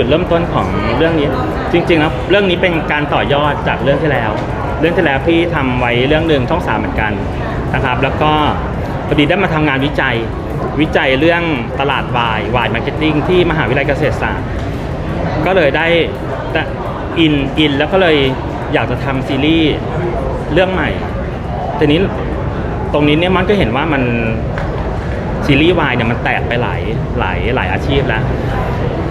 จุดเริ่มต้นของเรื่องนี้ จริงๆแล้วเรื่องนี้เป็นการต่อยอดจากเรื่องที่แล้ว เรื่องที่แล้วพี่ทำไว้เรื่องหนึ่งช่องสามเหมือนกันนะครับ แล้วก็พอดีได้มาทำงานวิจัย วิจัยเรื่องตลาดวายวายมาร์เก็ตติ้งที่มหาวิทยาลัยเกษตรศาสตร์ ก็เลยได้อินอินแล้วก็เลยอยากจะทำซีรีส์เรื่องใหม่ทีนี้ตรงนี้เนี่ยมันก็เห็นว่ามันซีรีส์วายเนี่ยมันแตกไปหลายหลายหลายอาชีพแล้ว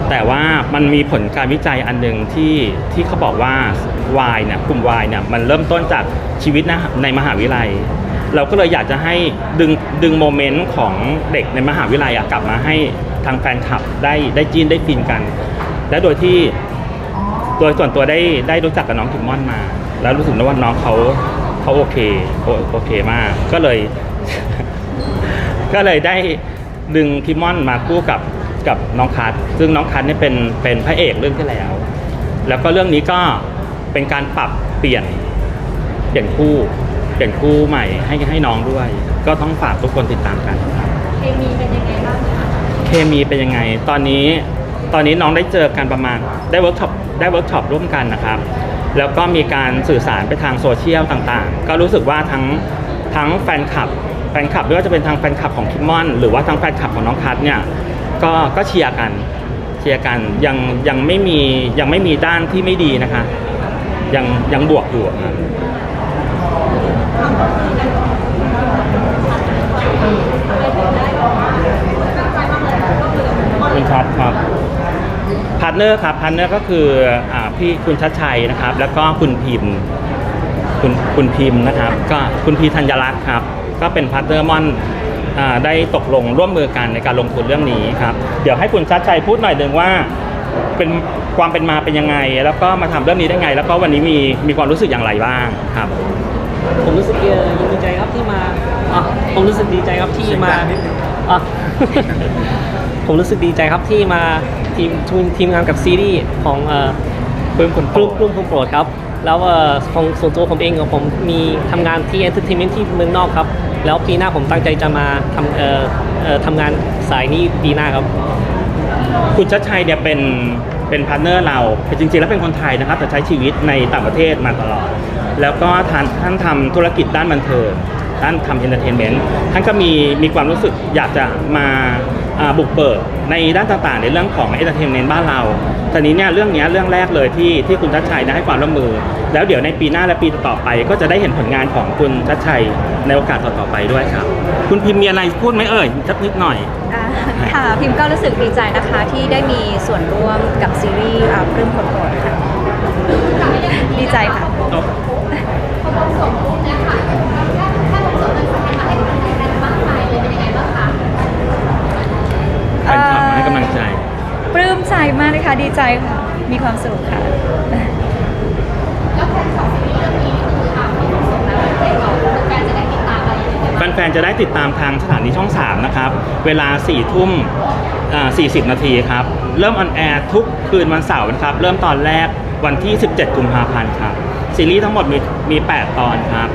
แต่ว่ามันมีผลการวิจัยอันหนึ่งที่ที่เขาบอกว่าวายเนี่ยกลุ่มวายเนี่ยมันเริ่มต้นจากชีวิตนะในมหาวิทยาลัย เราก็เลยอยากจะให้ดึงดึงโมเมนต์ของเด็กในมหาวิทยาลัยกลับมาให้ทางแฟนคลับได้ได้จีนได้ฟินกัน และโดยที่โดยส่วนตัวได้ได้รู้จักกับน้องคิมมอนมา แล้วรู้สึกว่าน้องเขาเขาโอเคโอโอเคมาก ก็เลย ก็เลยได้ดึงคิมมอนมาคู่กับ กับน้องคัทซึ่งน้องคัทเนี่ยเป็นเป็นพระเอกเรื่องที่แล้ว แล้วก็เรื่องนี้ก็เป็นการปรับเปลี่ยนเปลี่ยนคู่เปลี่ยนคู่ใหม่ให้ให้น้องด้วย ก็ต้องฝากทุกคนติดตามกันครับเคมีเป็นยังไงบ้างคะเคมีเป็นยังไง ตอนนี้ตอนนี้น้องได้เจอกันประมาณได้เวิร์กช็อปได้เวิร์กช็อปร่วมกันนะครับ แล้วก็มีการสื่อสารไปทางโซเชียลต่างๆ ก็รู้สึกว่าทั้งทั้งแฟนคลับแฟนคลับไม่ว่าจะเป็นทางแฟนคลับของคิมมอน หรือว่าทางแฟนคลับของน้องคัทเนี่ย ก็ก็เชียร์กันเชียร์กันยังยังไม่มียังไม่มีด้านที่ไม่ดีนะคะ ยังยังบวกอยู่ครับคุณชัดครับพาร์ทเนอร์ครับพาร์ทเนอร์ก็คืออาพี่คุณชัดชัยนะครับ แล้วก็คุณพิมพ์ คุณคุณพิมพ์นะครับ ก็คุณพีธัญรักษ์ครับ ก็เป็นพาร์ทเนอร์มอน ได้ตกลงร่วมมือกันในการลงทุนเรื่องนี้ครับ เดี๋ยวให้คุณชัดชัยพูดหน่อยหนึ่งว่าเป็นความเป็นมาเป็นยังไง แล้วก็มาทำเรื่องนี้ได้ไง แล้วก็วันนี้มีมีความรู้สึกอย่างไรบ้างครับ ผมรู้สึกเอ่อดีใจครับที่มาอะผมรู้สึกดีใจครับที่มาอะผมรู้สึกดีใจครับที่มาทีมทีมทีมงานกับซีรีส์ของเอ่อปลื้มคนกลุ่มกลุ่มคนโปรดครับ แล้วเอ่อของส่วนตัวผมเองของผมมีทำงานที่เอนเตอร์เทนเมนต์ที่เมืองนอกครับ แล้วปีหน้าผมตั้งใจจะมาทำเอ่อเอ่อทำงานสายนี้ปีหน้าครับ คุณชัดชัยเนี่ยเป็นเป็นพาร์ทเนอร์เราแต่จริงๆแล้วเป็นคนไทยนะครับ แต่ใช้ชีวิตในต่างประเทศมาตลอด แล้วก็ท่านท่านทำธุรกิจด้านบันเทิงท่านทำเอนเตอร์เทนเมนต์ท่านก็มีมีความรู้สึกอยากจะมาอ่าบุกเบิก ในด้านต่างๆ ในเรื่องของเอนเตอร์เทนเมนต์บ้านเราตอนนี้เนี่ยเรื่องนี้เรื่องแรกเลยที่ที่คุณชัดชัยได้ให้ความร่วมมือ แล้วเดี๋ยวในปีหน้าและปีต่อไป ก็จะได้เห็นผลงานของคุณชัดชัยในโอกาสต่อๆไปด้วยครับ คุณพิมพ์มีอะไรพูดไหมเอ่ยสักนิดหน่อยอ่าค่ะพิมก็รู้สึกดีใจนะคะที่ได้มีส่วนร่วมกับซีรีส์อ่าปลื้มคนโปรดค่ะ ดีใจค่ะ แฟนคลับมาให้กำลังใจ ปลื้มใจมากเลยค่ะ ดีใจค่ะ มีความสุขค่ะ แฟนๆจะได้ติดตามทางสถานีช่อง 3 นะครับ เวลา4ทุ่มอ่า40นาทีครับ เริ่มออนแอร์ทุกคืนวันเสาร์นะครับ เริ่มตอนแรกวันที่ 17 กุมภาพันธ์ครับ ซีรีส์ทั้งหมดมีมี 8 ตอนครับ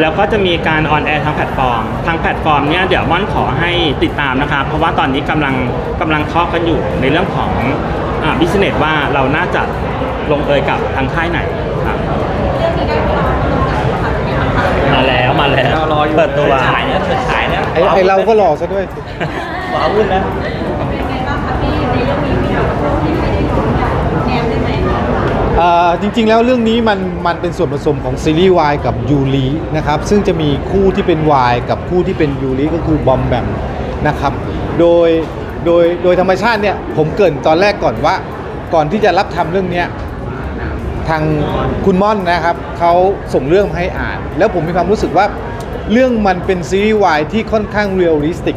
แล้วก็จะมีการออนแอร์ทางแพลตฟอร์ม ทางแพลตฟอร์มเนี้ยเดี๋ยวม่อนขอให้ติดตามนะครับ เพราะว่าตอนนี้กำลังกำลังเคาะกันอยู่ในเรื่องของอ่าบิสเนสว่าเราน่าจะลงเอยกับทางค่ายไหน มาแล้วมาแล้วรออยู่เปิดตัวฉายนะเปิดฉายนะไอ้ไอ้เราก็หล่อซะด้วยว้าวุ่นนะอ่าจริงๆแล้วเรื่องนี้มันมันเป็นส่วนผสมของซีรีส์วายกับยูรินะครับซึ่งจะมีคู่ที่เป็นวายกับคู่ที่เป็นยูริก็คือบอมแบมนะครับโดยโดยโดยธรรมชาติเนี่ยผมเกรินตอนแรกก่อนว่า ก่อนที่จะรับทำเรื่องเนี้ย ทางคุณม่อนนะครับเขาส่งเรื่องมาให้อ่าน แล้วผมมีความรู้สึกว่า เรื่องมันเป็นซีรีส์วายที่ค่อนข้างเรียลลิสติก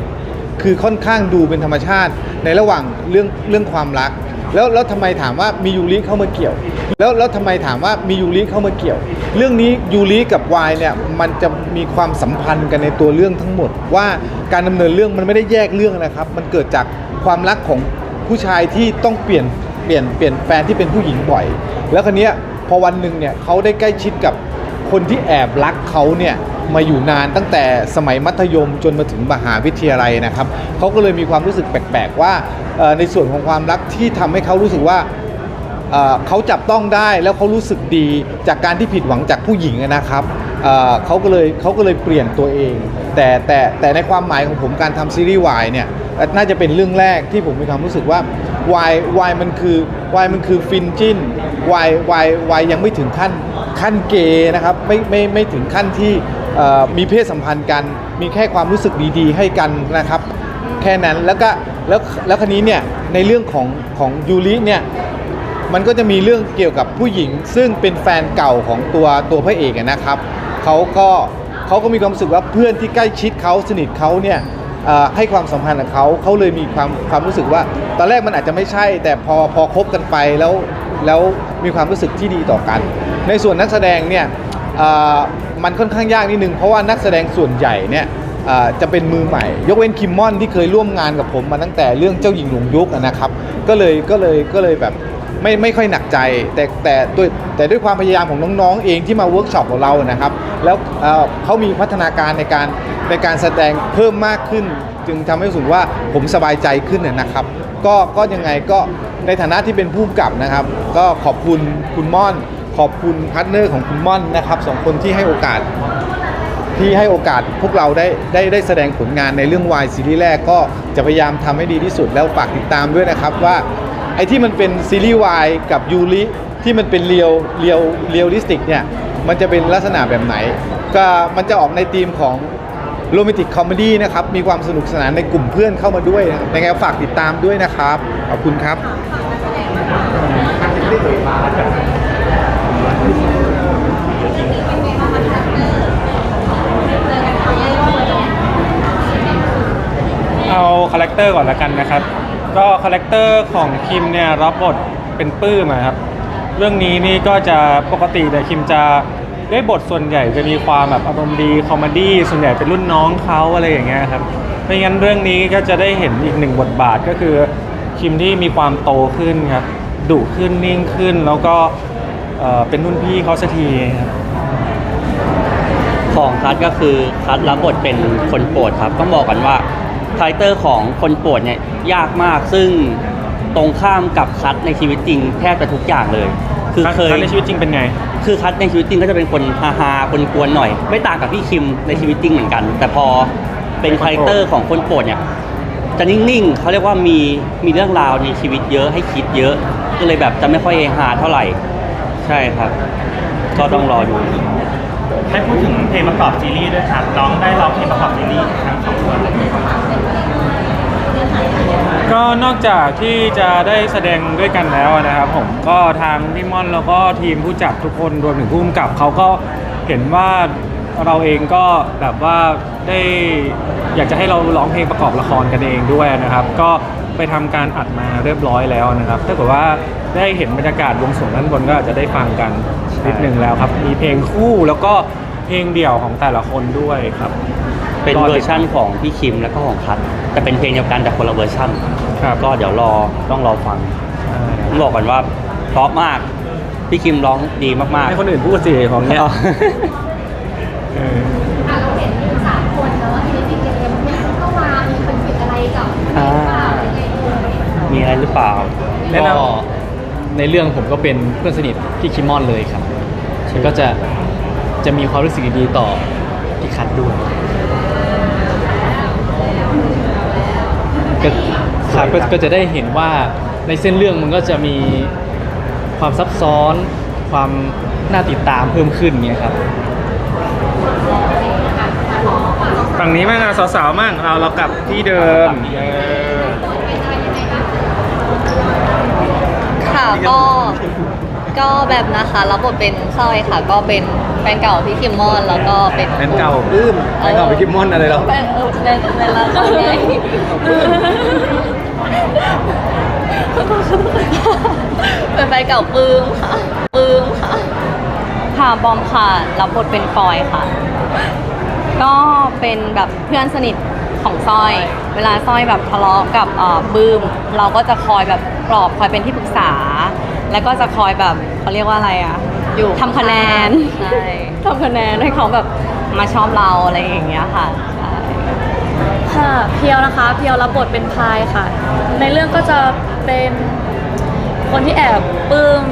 คือค่อนข้างดูเป็นธรรมชาติในระหว่างเรื่องเรื่องความรัก แล้วแล้วทำไมถามว่ามียูริเข้ามาเกี่ยว แล้วแล้วทำไมถามว่ามียูริเข้ามาเกี่ยว เรื่องนี้ยูริกับวายเนี่ยมันจะมีความสัมพันธ์กันในตัวเรื่องทั้งหมด ว่าการดำเนินเรื่องมันไม่ได้แยกเรื่องนะครับ มันเกิดจากความรักของผู้ชายที่ต้องเปลี่ยน ลี่ยนเปลี่ยนแฟนที่เป็นผู้หญิงบ่อย แล้วคนนี้ยพอวันหนึ่งเนี่ยเขาได้ใกล้ชิดกับคนที่แอบรักเขาเนี่ยมาอยู่นานตั้งแต่สมัยมัธยมจนมาถึงมหาวิทยาลัยนะครับเขาก็เลยมีความรู้สึกแปลกๆว่าในส่วนของความรักที่ทำให้เขารู้สึกว่าเขาจับต้องได้แล้วเขารู้สึกดีจากการที่ผิดหวังจากผู้หญิงนะครับเเขาก็เลยเขาก็เลยเปลี่ยนตัวเอง แต่แต่แต่ในความหมายของผมการทำซีรีส์วายเนี่ยน่าจะเป็นเรื่องแรกที่ผมมีความรู้สึกว่า วายวายมันคือวายมันคือฟินจิ้นวายวายวายยังไม่ถึงขั้นขั้นเกย์นะครับไม่ไม่ไม่ถึงขั้นที่มีเพศสัมพันธ์กัน มีแค่ความรู้สึกดีๆ ให้กันนะครับ แค่นั้นแล้วก็แล้วแล้วคันนี้เนี่ยในเรื่องของของยูริเนี่ยมันก็จะมีเรื่องเกี่ยวกับผู้หญิง ซึ่งเป็นแฟนเก่าของตัวตัวพระเอกนะครับเขาก็เขาก็มีความรู้สึกว่าเพื่อนที่ใกล้ชิดเขาสนิทเขาเนี่ย ให้ความสัมพันธ์กับเขาเขาเลยมีความความรู้สึกว่า ตอนแรกมันอาจจะไม่ใช่ แต่พอพอคบกันไปแล้วแล้วมีความรู้สึกที่ดีต่อกัน ในส่วนนักแสดงเนี่ยอ่อมันค่อนข้างยากนิดนึงเพราะว่านักแสดงส่วนใหญ่เนี่ยอ่าจะเป็นมือใหม่ ยกเว้นคิมมอนที่เคยร่วมงานกับผมมาตั้งแต่เรื่องเจ้าหญิงหลวงยุคนะครับ ก็เลยก็เลยก็เลยแบบ ไม่ไม่ค่อยหนักใจ แต่แต่ด้วยแต่ด้วยความพยายามของน้องๆ เองที่มาเวิร์กช็อปของเรานะครับ แล้วเอ่อเขามีพัฒนาการในการในการแสดงเพิ่มมากขึ้น จึงทำให้รู้สึกว่าผมสบายใจขึ้นนะนะครับ ก็ก็ยังไงก็ในฐานะที่เป็นผู้กำกับนะครับ ก็ขอบคุณคุณม่อน ขอบคุณพาร์ทเนอร์ของคุณม่อนนะครับสองคนที่ให้โอกาส ที่ให้โอกาสพวกเราได้ได้ได้แสดงผลงานในเรื่องวายซีรีส์แรกก็จะพยายามทำให้ดีที่สุดแล้วฝากติดตามด้วยนะครับว่า ไอ้ที่มันเป็นซีรีส์วายกับยูริที่มันเป็นเรียวเรียวเรียลลิสติกเนี่ยมันจะเป็นลักษณะแบบไหน ก็มันจะออกในธีมของโรแมนติกคอมเมดี้นะครับ มีความสนุกสนานในกลุ่มเพื่อนเข้ามาด้วยนะครับยังไงฝากติดตามด้วยนะครับ ขอบคุณครับ เอาคาแรคเตอร์ก่อนละกันนะครับ ก็คาแรคเตอร์ของคิมเนี่ยรับบทเป็นปื้มอะครับ เรื่องนี้นี่ก็จะปกติแต่คิมจะได้บทส่วนใหญ่จะมีความแบบอารมณ์ดีคอมเมดี้ส่วนใหญ่เป็นรุ่นน้องเขาอะไรอย่างเงี้ยครับไม่งั้นเรื่องนี้ก็จะได้เห็นอีกหนึ่งบทบาทก็คือคิมที่มีความโตขึ้นครับดุขึ้นนิ่งขึ้น แล้วก็เอ่อเป็นรุ่นพี่เขาสักทีครับ ของคัทก็คือคัทรับบทเป็นคนโปรดครับ ต้องบอกกันว่า คาแรคเตอร์ของคนโปรดเนี่ยยากมากซึ่งตรงข้ามกับคัทในชีวิตจริงแทบจะทุกอย่างเลย คือเคยในชีวิตจริงเป็นไง คือคัทในชีวิตจริงก็จะเป็นคนฮาฮาๆคนกวนๆหน่อย ไม่ต่างกับพี่คิมในชีวิตจริงเหมือนกัน แต่พอเป็นคาแรคเตอร์ของคนโปรดเนี่ยจะนิ่งๆเขาเรียกว่ามีมีเรื่องราวในชีวิตเยอะให้คิดเยอะ ก็เลยแบบจะไม่ค่อยเฮฮาเท่าไหร่ ใช่ครับ ก็ต้องรอดู ให้พูดถึงเพลงประกอบซีรีส์ด้วยครับน้องได้ร้องเพลงประกอบซีรีส์ทั้งสองคน ก็นอกจากที่จะได้แสดงด้วยกันแล้วนะครับผมก็ทางพี่ม่อนแล้วก็ทีมผู้จัดทุกคนรวมถึงผู้กำกับเขาก็เห็นว่าเราเองก็แบบว่าได้อยากจะให้เราร้องเพลงประกอบละครกันเองด้วยนะครับ ก็ไปทำการอัดมาเรียบร้อยแล้วนะครับถ้าเกิดว่าได้เห็นบรรยากาศวงสวงด้านบนก็อาจจะได้ฟังกันนิดหนึ่งแล้วครับ มีเพลงคู่แล้วก็เพลงเดี่ยวของแต่ละคนด้วยครับ เป็นรอติดเวอร์ชั่นของพี่คิมแล้วก็ของคัทแต่เป็นเพลงเดียวกันแต่คนละเวอร์ชั่นครับก็เดี๋ยวรอต้องรอฟังใช่ต้องบอกก่อนว่าเพราะมากพี่คิมร้องดีมากๆให้คนอื่นพูดสิของเนี้ยอ๋อเอออะเราเห็นสามคนเนอะที่ในซีรีส์เนี่ยมันเข้ามามีคอนฟ lict อะไรกับอ่าหรือเปล่าหรือไงเอ่ยมีอะไรหรือเปล่า แนะนำก็ในเรื่องผมก็เป็นเพื่อนสนิทพี่คิมมอนเลยครับ ก็จะจะมีความรู้สึกดีๆต่อพี่คัทด้วย ก็ครับก็ก็จะได้เห็นว่าในเส้นเรื่องมันก็จะมีความซับซ้อน ความน่าติดตามเพิ่มขึ้นเงี้ยครับ ฝั่งนี้มั่งอะสาวๆมั่งเราเรากลับที่เดิมเออค่ะก็ก็แบบนะคะรับบทเป็นสร้อยค่ะ ก็เป็น แฟนเก่าพี่คิมมอนแล้วก็เป็นแฟนเก่าปลื้มแฟนเก่าพี่คิมมอนอะไรหรอเป็นเออเป็นเป็นละครไงเป็นแฟนเก่าปลื้มค่ะปลื้มค่ะค่ะบอมค่ะรับบทเป็นฟอยค่ะ ก็เป็นแบบเพื่อนสนิทของสร้อย เวลาสร้อยแบบทะเลาะกับเอ่อบืมเราก็จะคอยแบบปลอบคอยเป็นที่ปรึกษา แล้วก็จะคอยแบบเขาเรียกว่าอะไรอะ อยู่ทำคะแนน ใช่ทำคะแนนให้เขาแบบมาชอบเราอะไรอย่างเงี้ยค่ะใช่ค่ะเพียวนะคะเพียวรับบทเป็นพายค่ะ ในเรื่องก็จะเป็นคคนที่แอบปลื้ม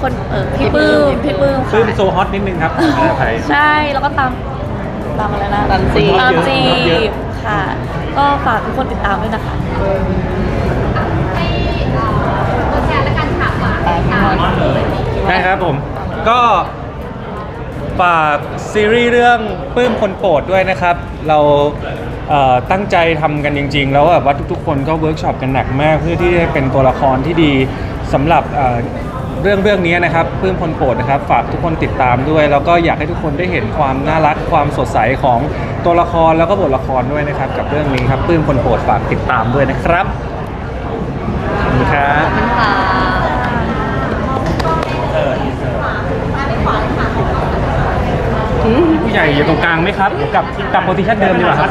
คนเออพี่ปลื้มพี่ปลื้มปลื้มค่ะโซฮอตนิดนึงครับขออภัยใช่แล้วก็ตามตามอะไรนะตามจีบตามจีเยอะบค่ะ ก็ฝากทุกคนติดตามด้วยนะคะ ก็ฝากซีรีส์เรื่องปลื้มคนโปรดด้วยนะครับ เราเอ่อตั้งใจทำกันจริง ๆ แล้วแบบว่าทุกๆ คนก็เวิร์กช็อปกันหนักมาก เพื่อที่จะเป็นตัวละครที่ดีสำหรับเอ่อเรื่องเรื่องนี้นะครับปลื้มคนโปรดนะครับ ฝากทุกคนติดตามด้วย แล้วก็อยากให้ทุกคนได้เห็นความน่ารักความสดใสของตัวละครแล้วก็บทละครด้วยนะครับ กับเรื่องนี้ครับปลื้มคนโปรดฝากติดตามด้วยนะครับขอบคุณครับ ค่ะ ผู้ใหญ่อยู่ตรงกลางไหมครับกลับกลับโพซิชันเดิมดีกว่าครับ